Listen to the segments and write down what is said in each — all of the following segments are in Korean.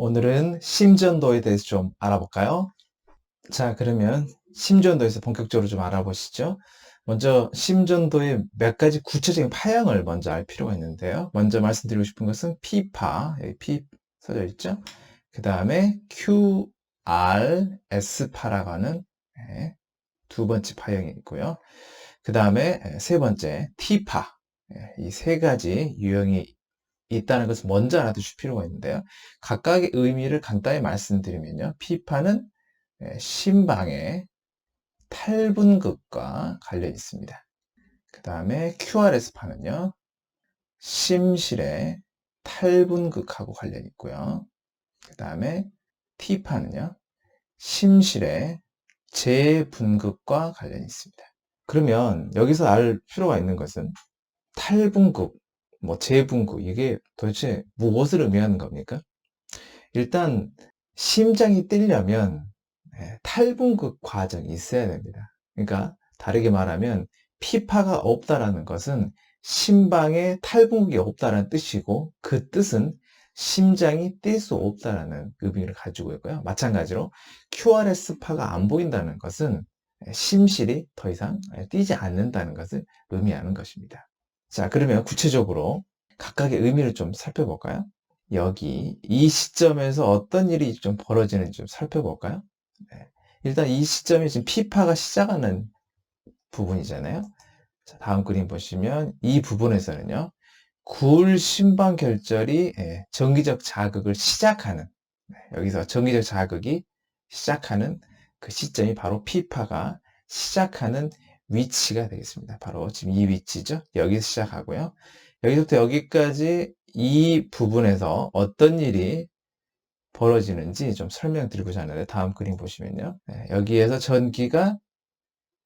오늘은 심전도에 대해서 좀 알아볼까요? 자, 그러면 심전도에서 본격적으로 좀 알아보시죠. 먼저 심전도의 몇 가지 구체적인 파형을 먼저 알 필요가 있는데요. 먼저 말씀드리고 싶은 것은 P파, 여기 P 써져 있죠. 그 다음에 QR, S파라고 하는 예, 두 번째 파형이 있고요. 그 다음에 세 번째 T파, 예, 이세 가지 유형이 있다는 것을 먼저 알아두실 필요가 있는데요. 각각의 의미를 간단히 말씀드리면요. P파는 예, 심방의 탈분극과 관련이 있습니다. 그 다음에 QRS파는요. 심실의 탈분극하고 관련이 있고요. 그 다음에 T파는요. 심실의 재분극과 관련이 있습니다. 그러면 여기서 알 필요가 있는 것은 탈분극, 뭐 재분구 이게 도대체 무엇을 의미하는 겁니까? 일단 심장이 뛰려면 예, 탈분극 과정이 있어야 됩니다. 그러니까 다르게 말하면 피파가 없다라는 것은 심방에 탈분극이 없다라는 뜻이고 그 뜻은 심장이 뛸 수 없다라는 의미를 가지고 있고요. 마찬가지로 QRS파가 안 보인다는 것은 심실이 더 이상 뛰지 않는다는 것을 의미하는 것입니다. 자, 그러면 구체적으로 각각의 의미를 좀 살펴볼까요? 여기 이 시점에서 어떤 일이 좀 벌어지는지 좀 살펴볼까요? 네. 일단 이 시점에 지금 피파가 시작하는 부분이잖아요. 자, 다음 그림 보시면 이 부분에서는요. 굴 심방 결절이 예, 정기적 자극을 시작하는 네, 여기서 정기적 자극이 시작하는 그 시점이 바로 피파가 시작하는 위치가 되겠습니다. 바로 지금 이 위치죠. 여기서 시작하고요. 여기서부터 여기까지 이 부분에서 어떤 일이 벌어지는지 좀 설명드리고자 하는데 다음 그림 보시면요. 네, 여기에서 전기가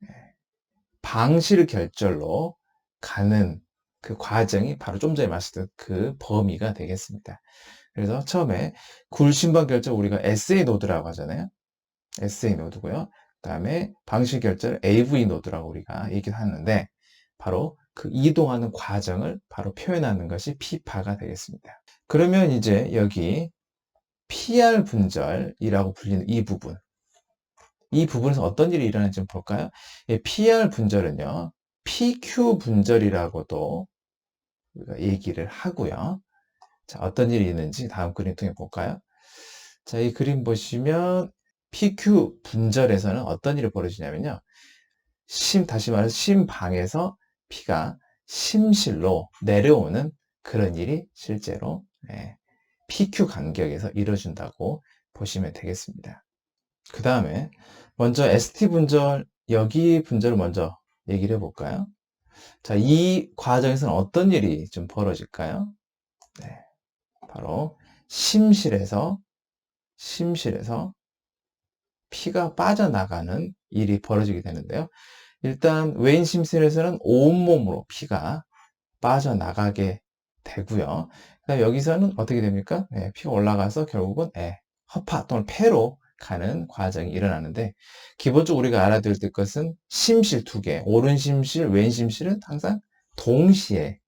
네, 방실 결절로 가는 그 과정이 바로 좀 전에 말씀드린 그 범위가 되겠습니다. 그래서 처음에 굴심방 결절 우리가 SA 노드라고 하잖아요. SA 노드고요. 그 다음에 방실 결절 AV 노드라고 우리가 얘기를 하는데 바로 그 이동하는 과정을 바로 표현하는 것이 P파가 되겠습니다. 그러면 이제 여기 PR 분절이라고 불리는 이 부분 이 부분에서 어떤 일이 일어나는지 좀 볼까요? PR 분절은요 PQ 분절이라고도 우리가 얘기를 하고요. 자, 어떤 일이 있는지 다음 그림 통해 볼까요? 자, 이 그림 보시면 PQ 분절에서는 어떤 일이 벌어지냐면요. 심, 다시 말해서 심방에서 피가 심실로 내려오는 그런 일이 실제로 네, PQ 간격에서 이루어진다고 보시면 되겠습니다. 그 다음에 먼저 ST 분절, 여기 분절을 먼저 얘기를 해볼까요? 자, 이 과정에서는 어떤 일이 좀 벌어질까요? 네, 바로 심실에서 심실에서 피가 빠져나가는 일이 벌어지게 되는데요. 일단 웨인 심슨에서는 온몸으로 피가 빠져나가게 되고요. 여기서는 어떻게 됩니까? 네, 피가 올라가서 결국은 네, 허파 또는 폐로 가는 과정이 일어나는데 기본적으로 우리가 알아둘 것은 심실 두 개, 오른 심실, 왼 심실은 항상 동시에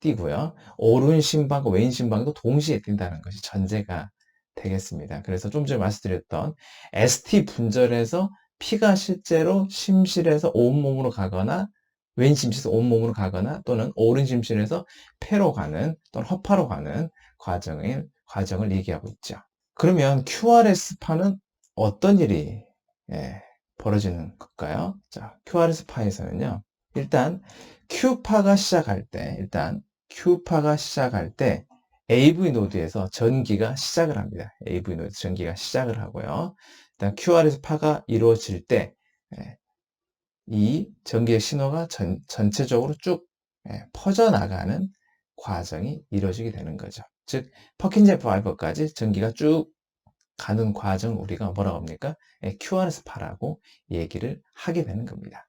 뛰고요. 오른 심방과 왼 심방도 동시에 뛴다는 것이 전제가 되겠습니다. 그래서 좀 전에 말씀드렸던 ST 분절에서 피가 실제로 심실에서 온몸으로 가거나 왼 심실에서 온몸으로 가거나 또는 오른 심실에서 폐로 가는 또는 허파로 가는 과정을, 과정을 얘기하고 있죠. 그러면 QRS파는 어떤 일이 예, 벌어지는 걸까요? 자, QRS파에서는요. 일단 Q파가 시작할 때 일단 Q파가 시작할 때 AV 노드에서 전기가 시작을 합니다. AV 노드 전기가 시작을 하고요. 일단 QR에서 파가 이루어질 때, 예, 이 전기의 신호가 전, 전체적으로 쭉 예, 퍼져나가는 과정이 이루어지게 되는 거죠. 즉, 퍼킨제 파이버까지 전기가 쭉 가는 과정 우리가 뭐라고 합니까? 예, QRS 파라고 얘기를 하게 되는 겁니다.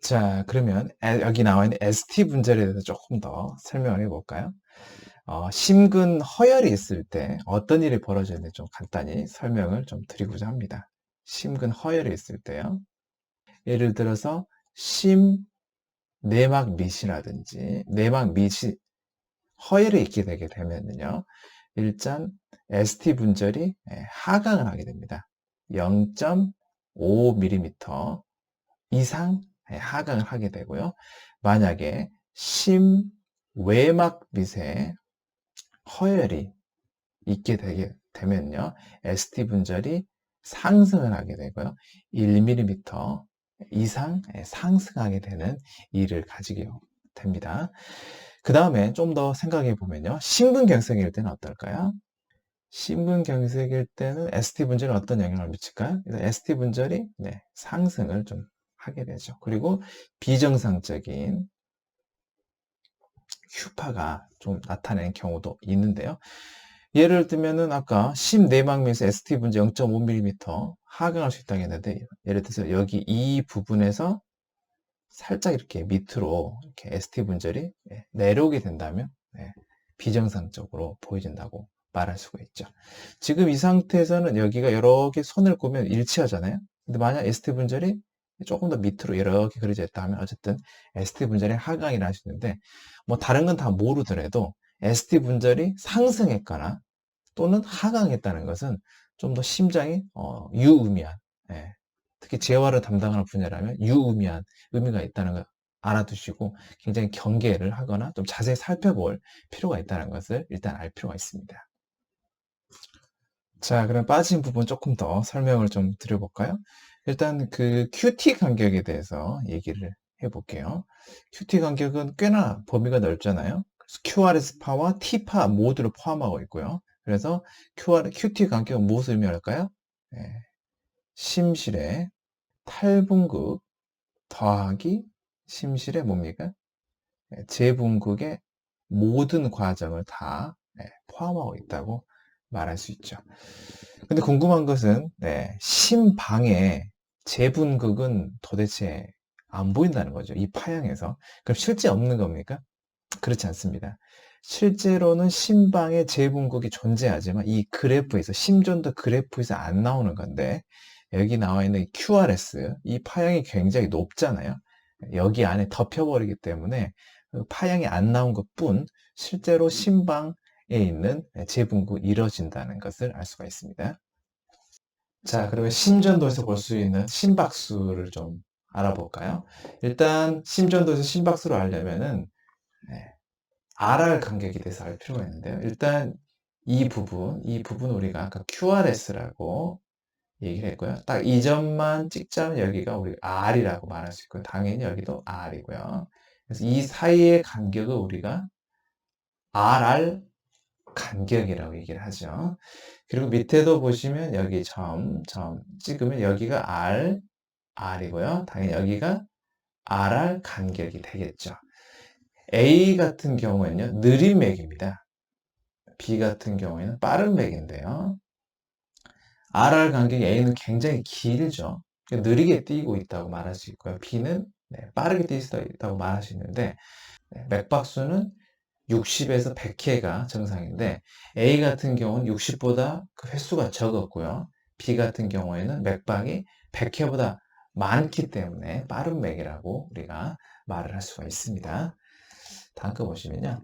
자, 그러면 여기 나와 있는 ST 분절에 대해서 조금 더 설명을 해볼까요? 어, 심근 허혈이 있을 때 어떤 일이 벌어지는지 좀 간단히 설명을 좀 드리고자 합니다. 심근 허혈이 있을 때요. 예를 들어서 심 내막 밑이라든지 내막 밑이 허혈이 있게 되게 되면요. 일단 ST 분절이 예, 하강을 하게 됩니다. 0.5mm 이상 예, 하강을 하게 되고요. 만약에 심 외막 밑에 허열이 있게 되게 되면요. ST 분절이 상승을 하게 되고요. 1mm 이상 예, 상승하게 되는 일을 가지게 됩니다. 그 다음에 좀 더 생각해 보면요. 신분경색일 때는 어떨까요? 신분경색일 때는 ST 분절이 어떤 영향을 미칠까요? ST 분절이 네, 상승을 좀 하게 되죠. 그리고 비정상적인 휴파가 좀 나타내는 경우도 있는데요. 예를 들면은 아까 10내막면에서 ST 분자 0.5mm 하강할 수 있다고 했는데 예를 들어서 여기 이 부분에서 살짝 이렇게 밑으로 이렇게 ST 분절이 예, 내려오게 된다면 네, 비정상적으로 보여진다고 말할 수가 있죠. 지금 이 상태에서는 여기가 이렇게 손을 꼽으면 일치하잖아요. 근데 만약 ST 분절이 조금 더 밑으로 이렇게 그려져 있다 하면 어쨌든 ST 분절의 하강이 날수 있는데 뭐 다른 건 다 모르더라도 ST 분절이 상승했거나 또는 하강했다는 것은 좀 더 심장이 어, 유의미한 예, 특히 재활을 담당하는 분야라면 유의미한 의미가 있다는 걸 알아두시고 굉장히 경계를 하거나 좀 자세히 살펴볼 필요가 있다는 것을 일단 알 필요가 있습니다. 자, 그럼 빠진 부분 조금 더 설명을 좀 드려볼까요? 일단 그 QT 간격에 대해서 얘기를 해볼게요. QT 간격은 꽤나 범위가 넓잖아요. QRS파와 T파 모두를 포함하고 있고요. 그래서 QR, QT 간격은 무엇을 의미할까요? 네. 심실의 탈분극 더하기 심실의 뭡니까? 네. 재분극의 모든 과정을 다 네. 포함하고 있다고 말할 수 있죠. 근데 궁금한 것은 네, 심방의 재분극은 도대체 안 보인다는 거죠. 이 파형에서. 그럼 실제 없는 겁니까? 그렇지 않습니다. 실제로는 심방의 재분극이 존재하지만 이 그래프에서 심전도 그래프에서 안 나오는 건데 여기 나와 있는 QRS 이 파형이 굉장히 높잖아요. 여기 안에 덮여버리기 때문에 그 파형이 안 나온 것뿐 실제로 심방에 있는 재분극이 이루어진다는 것을 알 수가 있습니다. 자, 그러면 심전도에서 볼 수 있는 심박수를 좀 알아볼까요? 일단 심전도에서 심박수를 알려면은 네, RR 간격에 대해서 알 필요가 있는데요. 일단 이 부분, 이 부분 우리가 아까 QRS라고 얘기를 했고요. 딱 이 점만 찍자면 여기가 우리 R이라고 말할 수 있고요. 당연히 여기도 R이고요. 그래서 이 사이의 간격을 우리가 RR 간격이라고 얘기를 하죠. 그리고 밑에도 보시면 여기 점, 점 찍으면 여기가 R, R이고요. 당연히 여기가 RR 간격이 되겠죠. A 같은 경우에는요, 느린 맥입니다. B 같은 경우에는 빠른 맥인데요. RR 간격이 A는 굉장히 길죠. 느리게 뛰고 있다고 말할 수 있고요. B는 네, 빠르게 뛸 수 있다고 말할 수 있는데, 네, 맥박수는 60에서 100회가 정상인데 A 같은 경우는 60보다 그 횟수가 적었고요. B 같은 경우에는 맥박이 100회보다 많기 때문에 빠른 맥이라고 우리가 말을 할 수가 있습니다. 다음 거 보시면요.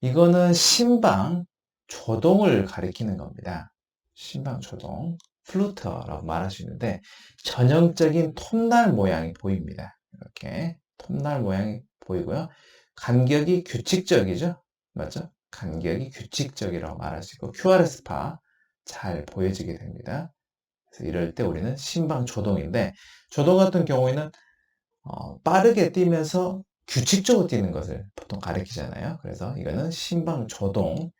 이거는 심방 조동을 가리키는 겁니다. 심방 조동, 플루터라고 말할 수 있는데 전형적인 톱날 모양이 보입니다. 이렇게 톱날 모양이 보이고요. 간격이 규칙적이죠? 맞죠? 간격이 규칙적이라고 말할 수 있고 QRS파 잘 보여지게 됩니다. 그래서 이럴 때 우리는 심방 조동인데 조동 같은 경우에는 어, 빠르게 뛰면서 규칙적으로 뛰는 것을 보통 가리키잖아요. 그래서 이거는 심방 조동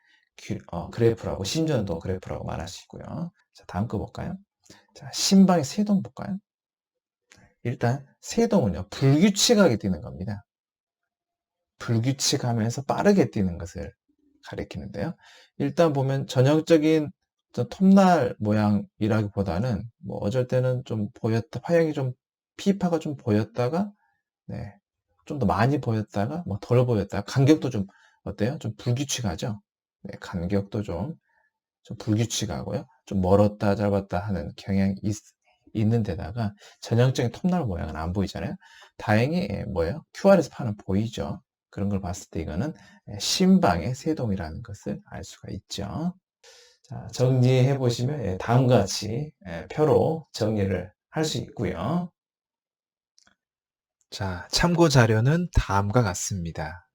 어, 그래프라고 심전도 그래프라고 말할 수 있고요. 자, 다음 거 볼까요? 자, 심방의 세동 볼까요? 일단 세동은요 불규칙하게 뛰는 겁니다. 불규칙하면서 빠르게 뛰는 것을 가리키는데요. 일단 보면 전형적인 톱날 모양이라기보다는 뭐 어쩔 때는 좀 보였다 파형이 좀 피파가 좀 보였다가 네, 좀 더 많이 보였다가 뭐 덜 보였다가 간격도 좀 어때요? 좀 불규칙하죠. 네, 간격도 좀, 좀 불규칙하고요. 좀 멀었다 짧았다 하는 경향이 있, 있는 데다가 전형적인 톱날 모양은 안 보이잖아요. 다행히 예, 뭐예요? QRS 파는 보이죠. 그런 걸 봤을 때 이거는 신방의 세동이라는 것을 알 수가 있죠. 자, 정리해 보시면 예, 다음과 같이 예, 표로 정리를 할 수 있고요. 자, 참고 자료는 다음과 같습니다.